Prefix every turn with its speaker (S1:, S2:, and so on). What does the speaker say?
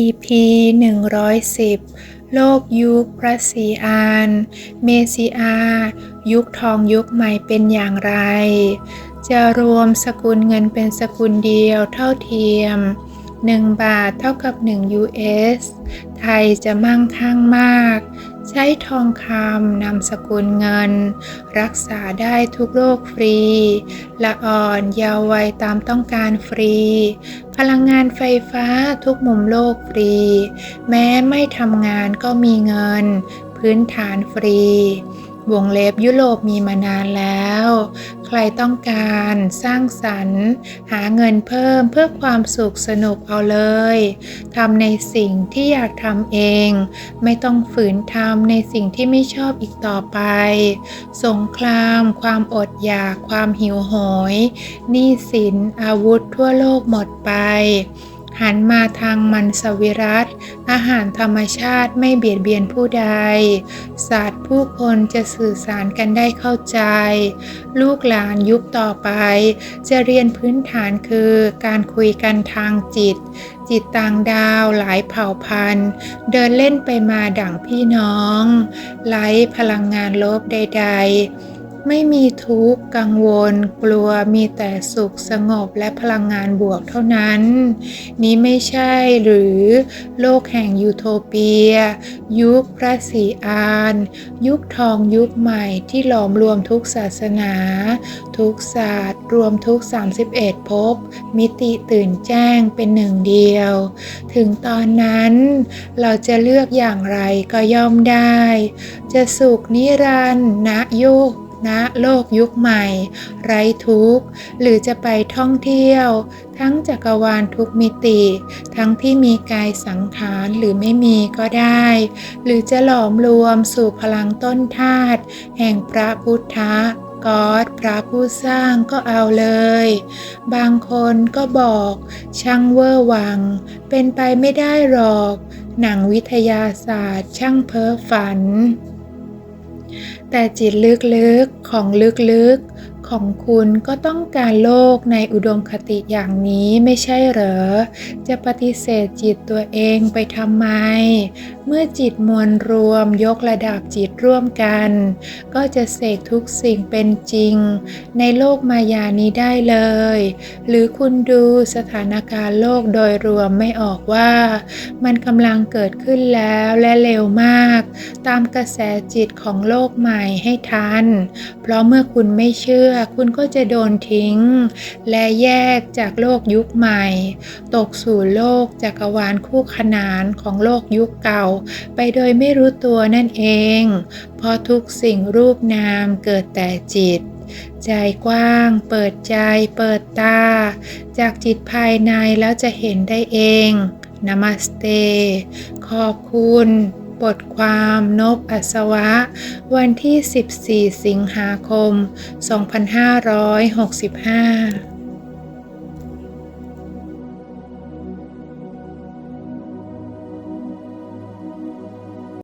S1: EP 110 โลกยุคพระศรีอาน เมซิอายุคทองยุคใหม่เป็นอย่างไร จะรวมสกุลเงินเป็นสกุลเดียวเท่าเทียม 1 บาทเท่ากับ 1 US ไทยจะมั่งคั่งมาก ใช้ทองคำนำสกุลเงิน รักษาได้ทุกโรคฟรี ละอ่อนยาววัยตามต้องการฟรี พลังงานไฟฟ้าทุกมุมโลกฟรี แม้ไม่ทำงานก็มีเงิน พื้นฐานฟรี วงเล็บยุโรปมีมานานแล้ว ใครต้องการสร้างสรรค์ หาเงินเพิ่มเพื่อความสุขสนุกเอาเลยทำในสิ่งที่อยากทำเอง ไม่ต้องฝืนทำในสิ่งที่ไม่ชอบอีกต่อไป สงคราม ความอดอยาก ความหิวโหยหนี้สินอาวุธทั่วโลกหมดไป หันมาทางมันสวิรัตอาหารธรรมชาติไม่เบียดเบียนผู้ใด ศาสตว์ผู้คนจะสื่อสารกันได้เข้าใจ ลูกหลานยุคต่อไป จะเรียนพื้นฐานคือการคุยกันทางจิต จิตต่างดาวหลายเผ่าพันธุ์ เดินเล่นไปมาดั่งพี่น้องไร้พลังงานลบใด ๆ ไม่มีทุกข์กังวล กลัวมีแต่สุขสงบและพลังงานบวกเท่านั้น นี้ไม่ใช่หรือโลกแห่งยูโทเปีย ยุคพระศรีอาน ยุคทองยุคใหม่ที่หลอมรวมทุกศาสนา ทุกศาสตร์ รวมทุก 31ภพมิติตื่นแจ้งเป็นหนึ่งเดียว ถึงตอนนั้นเราจะเลือกอย่างไรก็ย่อมได้ จะสุขนิรันดร์ณยุค ณโลกยุคใหม่ ไร้ทุกข์ หรือจะไปท่องเที่ยว ทั้งจักรวาลทุกมิติ ทั้งที่มีกายสังขารหรือไม่มีก็ได้ หรือจะหลอมรวมสู่พลังต้นธาตุแห่งพระพุทธกอดพระผู้สร้างก็เอาเลย บางคนก็บอกช่างเวอร์วัง เป็นไปไม่ได้หรอก หนังวิทยาศาสตร์ช่างเพ้อฝัน แต่จิตลึกๆของลึกๆ ของคุณก็ต้องการโลกในอุดมคติอย่างนี้ไม่ใช่เหรอ จะปฏิเสธจิตตัวเองไปทำไม เมื่อจิตมวลรวมยกระดับจิตร่วมกัน ก็จะเสกทุกสิ่งเป็นจริง ในโลกมายานี้ได้เลย หรือคุณดูสถานการณ์โลกโดยรวมไม่ออกว่า มันกำลังเกิดขึ้นแล้วและเร็วมาก ตามกระแสจิตของโลกใหม่ให้ทัน เพราะเมื่อคุณไม่เชื่อคุณก็จะโดนทิ้ง และแยกจากโลกยุคใหม่ ตกสู่โลกจักรวาลคู่ขนานของโลกยุคเก่า ไปโดยไม่รู้ตัวนั่นเอง เพราะทุกสิ่งรูปนามเกิดแต่จิต ใจกว้าง เปิดใจ เปิดตา จากจิตภายในแล้วจะเห็นได้เองนามาสเตขอบคุณ บทความนบอัศวะ วันที่ 14 สิงหาคม 2565